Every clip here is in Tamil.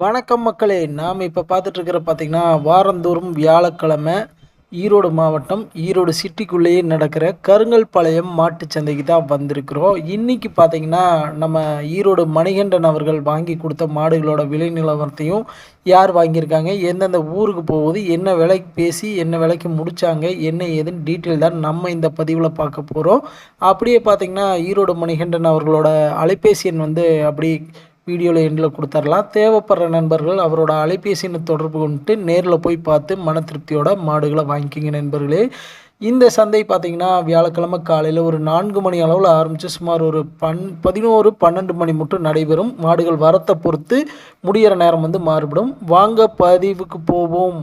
வணக்கம் மக்களே நாம் இப்போ பார்த்துட்ருக்கிற பார்த்திங்கன்னா வாரந்தோறும் வியாழக்கிழமை ஈரோடு மாவட்டம் ஈரோடு சிட்டிக்குள்ளேயே நடக்கிற கருங்கல்பாளையம் மாட்டு சந்தைக்கு தான் வந்திருக்கிறோம். இன்றைக்கி பார்த்தீங்கன்னா நம்ம ஈரோடு மணிகண்டன் அவர்கள் வாங்கி கொடுத்த மாடுகளோட விலை நிலவரத்தையும் யார் வாங்கியிருக்காங்க எந்தெந்த ஊருக்கு போகுது என்ன விலைக்கு பேசி என்ன விலைக்கு முடித்தாங்க என்ன ஏதுன்னு டீட்டெயில் தான் நம்ம இந்த பதிவில் பார்க்க போகிறோம் அப்படியே பார்த்தீங்கன்னா ஈரோடு மணிகண்டன் அவர்களோட அலைபேசி எண் வந்து அப்படி வீடியோவில் எண்டில் கொடுத்துர்லாம். தேவைப்படுற நண்பர்கள் அவரோட அலைபேசி தொடர்பு கொண்டு நேரில் போய் பார்த்து மன திருப்தியோட மாடுகளை வாங்கிக்கிங்க நண்பர்களே. இந்த சந்தை பார்த்திங்கன்னா வியாழக்கிழமை காலையில் ஒரு நான்கு மணி அளவில் ஆரம்பித்து சுமார் ஒரு பன் பதினோரு பன்னெண்டு மணி மட்டும் நடைபெறும். மாடுகள் வரத்தை பொறுத்து முடிகிற நேரம் வந்து மாறுபடும். வாங்க பதிவுக்கு போவோம்.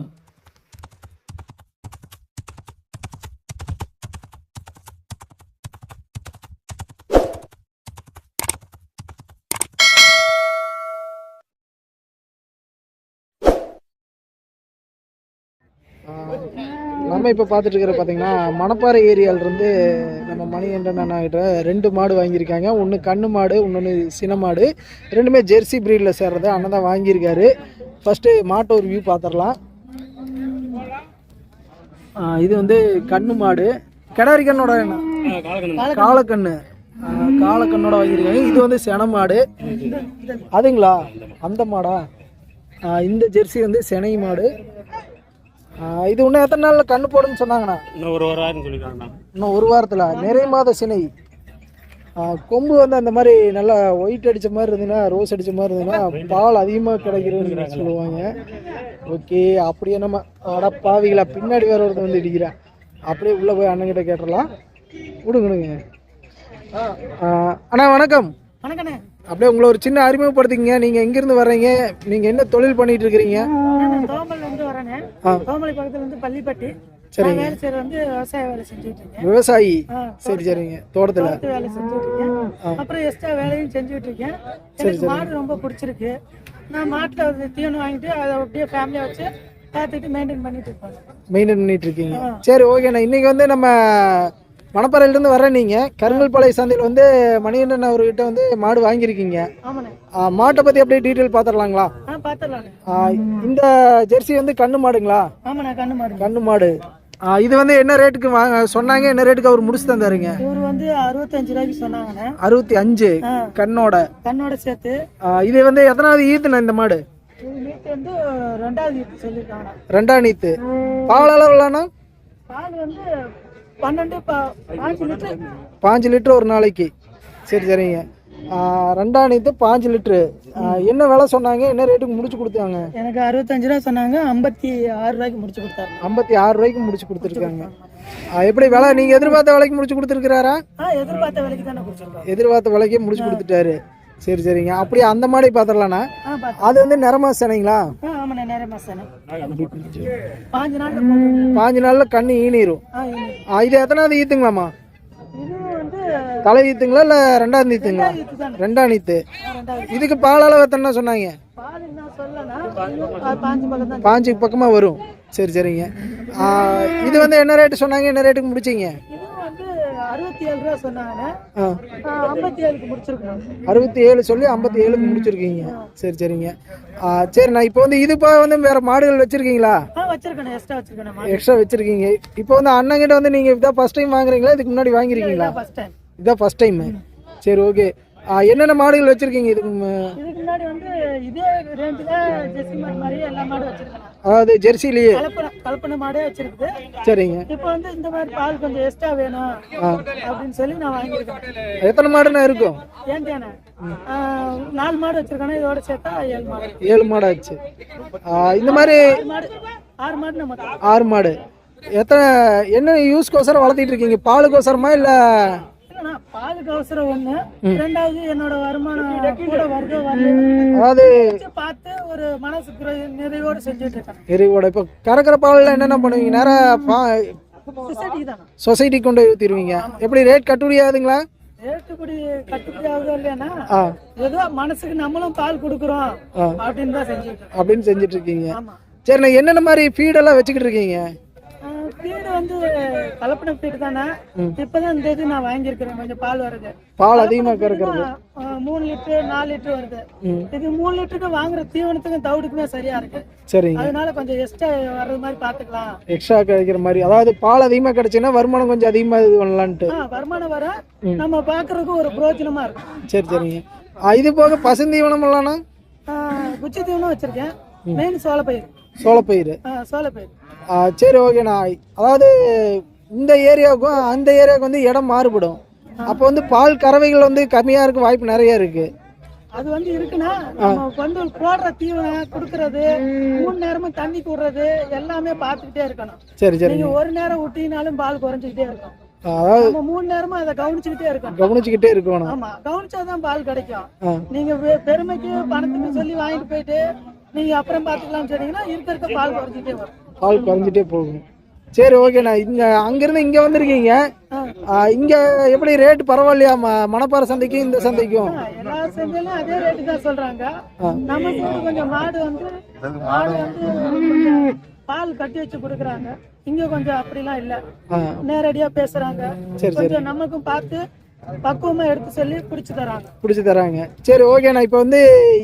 நம்ம இப்போ பார்த்துட்டு இருக்கிற பார்த்தீங்கன்னா மணப்பாறை ஏரியாவிலேருந்து நம்ம மணிகண்டன் அண்ணாகிட்ட ரெண்டு மாடு வாங்கியிருக்காங்க. ஒன்று கண்ணு மாடு இன்னொன்று சின மாடு. ரெண்டுமே ஜெர்சி ப்ரீடில் சேர்றது அண்ணன் தான் வாங்கியிருக்காரு. ஃபஸ்ட்டு மாட்டை ஒரு வியூ பார்த்துடலாம் இது வந்து கண்ணு மாடு. கிடாரி கண்ணோட என்ன? காலக்கண்ணு. காலக்கண்ணோட வாங்கியிருக்காங்க. இது வந்து சென மாடு. அதுங்களா? அந்த மாடா? இந்த ஜெர்சி வந்து செனை மாடு. இது இன்னும் எத்தனை நாளில் கண்ணு போடுன்னு சொன்னாங்கண்ணா? இன்னும் ஒரு வாரம் சொல்லியிருக்காங்கண்ணா. இன்னும் ஒரு வாரத்தில். நிறை மாத சினை. கொம்பு வந்து அந்த மாதிரி நல்லா ஒயிட் அடித்த மாதிரி இருந்ததுன்னா ரோஸ் அடித்த மாதிரி இருந்ததுன்னா பால் அதிகமாக கிடைக்கிறதுன்னு சொல்லுவாங்க. ஓகே அப்படியே நம்ம அட பாவிகளா பின்னாடி வேற ஒருத்தன் வந்து இடிக்கிறேன். அப்படியே உள்ளே போய் அண்ணன்கிட்ட கேட்டுடலாம். விடுங்கணுங்க அண்ணா வணக்கம். வணக்கண்ணே. அப்படியே உங்களை ஒரு சின்ன அறிமுகப்படுத்திக்கங்க. நீங்கள் எங்கேருந்து வர்றீங்க? நீங்கள் என்ன தொழில் பண்ணிட்டு இருக்கிறீங்க? தோமலை பக்கத்துல இருந்து பள்ளிப்பட்டி. நான் வேலை செய்யறது வந்து விவசாய வேலை செஞ்சுட்டு இருக்கேன். விவசாயி. சரி சரிங்க. தோட்டத்தில். தோட்டத்து வேலை செஞ்சுட்டு இருக்கேன். அப்புறம் எக்ஸ்ட்ரா வேலையும் செஞ்சுட்டு இருக்கேன். எனக்கு மாடு ரொம்ப பிடிச்சிருக்கு. நான் மாட்டுல ஒரு தீவனம் வாங்கிட்டு அதை அப்படியே ஃபேமிலியா வச்சு பார்த்துட்டு மெயின்டைன் பண்ணிட்டு இருப்பேன் மெயின்டைன் பண்ணிட்டு இருக்கீங்க. சரி ஓகேண்ணா இன்னைக்கு வந்து நம்ம மணப்பாறையிலேருந்து வர நீங்கள் கருங்கல்பாளைய சந்தையில் வந்து மணிகண்டன் அவர்கிட்ட வந்து மாடு வாங்கியிருக்கீங்க. மாட்டை பற்றி அப்படியே டீட்டெயில் பார்த்துடலாங்களா இந்த ஜெர்சி வந்து கண்ணு மாடுங்களா? கண்ணு மாடு. இது வந்து என்ன ரேட்டுக்கு வாங்க சொன்னாங்க என்ன ரேட்டுக்கு அவர் முடிச்சு தந்தாருங்க? இவர் வந்து அறுபத்தஞ்சு ரூபாய்க்கு சொன்னாங்கண்ணே. அறுபத்தி அஞ்சு கண்ணோட. கண்ணோட சேர்த்து. இது வந்து எத்தனாவது ஈத்துண்ணா இந்த மாடு? ரெண்டாவது ஈத்து ரெண்டாம் நீத்து பால் அளவுலாண்ணா பால் வந்து பன்னெண்டு பாஞ்சு லிட்டரு. பாஞ்சு லிட்டர் ஒரு நாளைக்கு. சரி சரிங்க. நீத்து பாஞ்சு லிட்ரு ஆ, என்ன விலை சொன்னாங்க? என்ன ரேட்டுக்கு முடிச்சு கொடுத்தாங்க? எனக்கு அறுபத்தஞ்சு ரூபா சொன்னாங்க. ஐம்பத்தி ஆறு ரூபாய்க்கு முடிச்சு கொடுத்தாரு ஐம்பத்தி ஆறு ரூபாய்க்கு முடிச்சு கொடுத்துருக்காங்க. எப்படி விலை? நீங்கள் எதிர்பார்த்த விலைக்கு முடிச்சு கொடுத்துருக்கிறாரா? ஆ எதிர்பார்த்த விலைக்கு தானே எதிர்பார்த்த விலைக்கே முடிச்சு கொடுத்துட்டாரு. சரி சரிங்க. அப்படியே அந்த மாடி பார்த்துடலாண்ணா ஆ பார்த்து அது வந்து நிறமா சேனைங்களா? பாஞ்சு நாளில் கண்ணு ஈனிரும். ஆ இது எத்தனாவது வந்து தலை ஈத்துங்களா இல்லை ரெண்டாவது ஈத்துங்களா? ரெண்டாம் ரெண்டாவது இதுக்கு பால் அளவு எத்தனை சொன்னாங்க பாஞ்சு பக்கம் தான் பாஞ்சு பக்கமாக வரும். சரி சரிங்க. இது வந்து என்ன ரேட்டு சொன்னாங்க? என்ன ரேட்டுக்கு முடிச்சிங்க? அறுபத்தி ஏழு ரூபா சொன்னாங்க. ஆ. ஐம்பத்தி ஏழுக்கு முடிச்சிருக்கோம் அறுபத்தி ஏழு சொல்லி ஐம்பத்தி ஏழுக்கு முடிச்சிருக்கீங்க சரி சரிங்க. ஆ, சரி நான் இப்போ வந்து இது வந்து வேற மாடுகள் வச்சிருக்கீங்களா? வச்சிருக்கேன் எக்ஸ்ட்ரா வச்சிருக்கேன் எக்ஸ்ட்ரா வச்சிருக்கீங்க. இப்போ வந்து அண்ணங்கிட்ட வந்து நீங்க இதான் ஃபர்ஸ்ட் டைம் வாங்குறீங்களா? இதுக்கு முன்னாடி வாங்கிருக்கீங்களா? இதான் ஃபர்ஸ்ட் டைம் சரி ஓகே என்னென்ன மாடுகள் வச்சிருக்கீங்க இதுக்கு மு- இதுக்கு முன்னாடி வந்து இதே ரேஞ்சில் ஜெர்சி மாடு மாதிரி எல்லா மாடும் வச்சிருக்கேன் அதாவது ஜெர்சிலேயே? கலப்பனை கலப்பனை மாடே வச்சிருக்குது. சரிங்க. இப்போ வந்து இந்த மாதிரி பால் கொஞ்சம் எக்ஸ்ட்ரா வேணும் அப்படின்னு சொல்லி நான் வாங்கியிருக்கேன். எத்தனை மாடுனா இருக்கும்? ஏன் தானே நாலு மாடு வச்சிருக்கானே இதோட சேர்த்தா ஏழு மாடு. ஏழு மாடு ஆச்சு இந்த மாதிரி மாடு ஆறு மாடு நம்ம ஆறு மாடு. எத்தனை என்ன யூஸ்க்கோசரம் வளர்த்திட்டு இருக்கீங்க? பாலுக்கோசரமா இல்லை பாலுக்கு அவசரம் ஒண்ணு. ரெண்டாவது என்னோட வருமானம் கூட வருதோ வரல அதாவது பார்த்து ஒரு மனசு நிறைவோடு செஞ்சுட்டு இருக்கேன். எரிவோட இப்போ கறக்கிற பாலில் என்னென்ன பண்ணுவீங்க? தானே. சொசைட்டி கொண்டு போய் ஊற்றிடுவீங்க எப்படி ரேட் கட்டுப்படியாதுங்களா? ரேட்டுப்படி கட்டுப்படி ஆகுதோ இல்லையானா ஆ. ஏதோ மனசுக்கு நம்மளும் பால் கொடுக்குறோம். அப்படின்னு தான் செஞ்சுட்டு அப்படின்னு செஞ்சுட்டு இருக்கீங்க. ஆமா. சரிண்ணா என்னென்ன மாதிரி ஃபீடெல்லாம் வச்சுக்கிட்டு இருக்கீங்க? வீடு வந்து கலப்பண ஃபீட் தானே? இப்பதான் இந்த இது நான் வாங்கியிருக்கிறேன். கொஞ்சம் பால் வருது. பால் அதிகமாக கறக்கிறது. மூணு லிட்டர் நாலு லிட்டர் வருது. இது மூணு லிட்டருக்கு வாங்குற தீவனத்துக்கும் தவிடுக்குமே சரியா இருக்கு. சரிங்க. அதனால கொஞ்சம் எக்ஸ்ட்ரா வர்றது மாதிரி பாத்துக்கலாம் எக்ஸ்ட்ரா கிடைக்கிற மாதிரி. அதாவது பால் அதிகமாக கிடைச்சுன்னா வருமானம் கொஞ்சம் அதிகமாக இது பண்ணலான்ட்டு. வருமானம் வர நம்ம பாக்குறதுக்கு ஒரு பிரயோஜனமா இருக்கும் சரி சரிங்க. இது போக பசுந்தீவனம் இல்லைண்ணா ஆ, குச்சி தீவனம் வச்சிருக்கேன். மெயின் சோளப்பயிர். சோளப்பயிர் ஆ, சரி ஓகேண்ணா அதாவது இந்த ஏரியாவுக்கும் அந்த ஏரியாவுக்கு வந்து இடம் மாறுபடும். அப்போ வந்து பால் கறவைகள் வந்து கம்மியாக இருக்க வாய்ப்பு நிறைய இருக்கு. அது வந்து இருக்குன்னா வந்து போடுற தீவனம் கொடுக்கறது மூணு நேரமும் தண்ணி கூடுறது எல்லாமே பார்த்துக்கிட்டே இருக்கணும். சரி சரி. நீங்க ஒரு நேரம் விட்டீங்கனாலும் பால் குறைஞ்சிக்கிட்டே இருக்கும். அதாவது மூணு நேரமும் அதை கவனிச்சுக்கிட்டே இருக்கணும். கவனிச்சுக்கிட்டே இருக்கணும். ஆமா கவனிச்சாதான் பால் கிடைக்கும். நீங்க பெருமைக்கு பணத்துக்கு சொல்லி வாங்கிட்டு போயிட்டு நீங்க அப்புறம் பாத்துக்கலாம்னு சொன்னீங்கன்னா இருக்க இருக்க பால் குறைஞ்சிட்டே வரும். பால் குறைஞ்சிட்டே போகும். சரி ஓகேண்ணா இங்க அங்கிருந்து இங்க வந்திருக்கீங்க. இங்க எப்படி ரேட் பரவாயில்லையா? ம- மணப்பாறை சந்தைக்கும் இந்த சந்தைக்கும்? எல்லா அதே ரேட்டு தான் சொல்றாங்க. நம்ம சைடு கொஞ்சம் மாடு வந்து மாடு வந்து பால் கட்டி வச்சு கொடுக்குறாங்க. இங்க கொஞ்சம் அப்படிலாம் இல்ல. நேரடியா பேசுறாங்க. சரி, கொஞ்சம் நமக்கும் பார்த்து பக்குவமா எடுத்து சொல்லி பிடிச்சு தராங்க. பிடிச்சி தராங்க. சரி ஓகேண்ணா இப்போ வந்து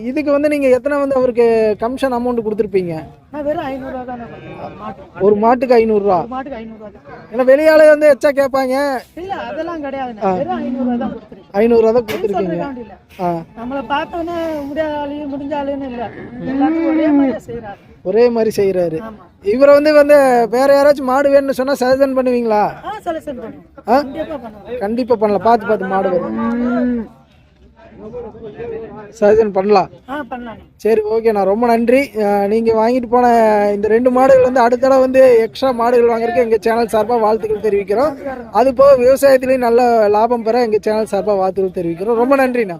இதுக்கு வந்து நீங்க எத்தனை வந்து அவருக்கு கமிஷன் அமௌண்ட் கொடுத்துருப்பீங்க? நான் வெறும் ஐநூறு ரூபா தானே கொடுக்குறேன் மாட்டு ஒரு மாட்டுக்கு ஐநூறுரூவா மாட்டுக்கு ஐநூறு ரூபா தான். ஏன்னா வெளியாலே வந்து எச்சா கேட்பாங்க. இல்ல அதெல்லாம் கிடையாதுண்ணே வெறும் ஐநூறு ரூபா தான் ஐநூறுரூவா தான் கொடுத்துருக்கீங்க. நம்மள பார்த்தோன்னே முடியாத ஆளு முடிஞ்ச ஆளுன்னு இல்ல. எல்லாத்துக்கும் ஒரே மாதிரியா செய்யறாரு ஒரே மாதிரி செய்கிறாரு இவரை வந்து வந்து வேற யாராச்சும் மாடு வேணும்னு சொன்னா சஜன் பண்ணுவீங்களா? ஆ செலக்ஷன் பண்ணுவோம் ஆ? கண்டிப்பா பண்ணுவோம். கண்டிப்பா பண்ணலாம். பார்த்து பார்த்து மாடு வரும். சஜன் பண்ணலாம். சரி ஓகேண்ணா ரொம்ப நன்றி. அஹ் நீங்க வாங்கிட்டு போன இந்த ரெண்டு மாடுகள் வந்து அடுத்த தடவை வந்து எக்ஸ்ட்ரா மாடுகள் வாங்குறதுக்கு எங்க சேனல் சார்பா வாழ்த்துக்கள் தெரிவிக்கிறோம். அது போக விவசாயத்திலையும் நல்ல லாபம் பெற எங்க சேனல் சார்பா வாழ்த்துக்கள் தெரிவிக்கிறோம். ரொம்ப நன்றிண்ணா.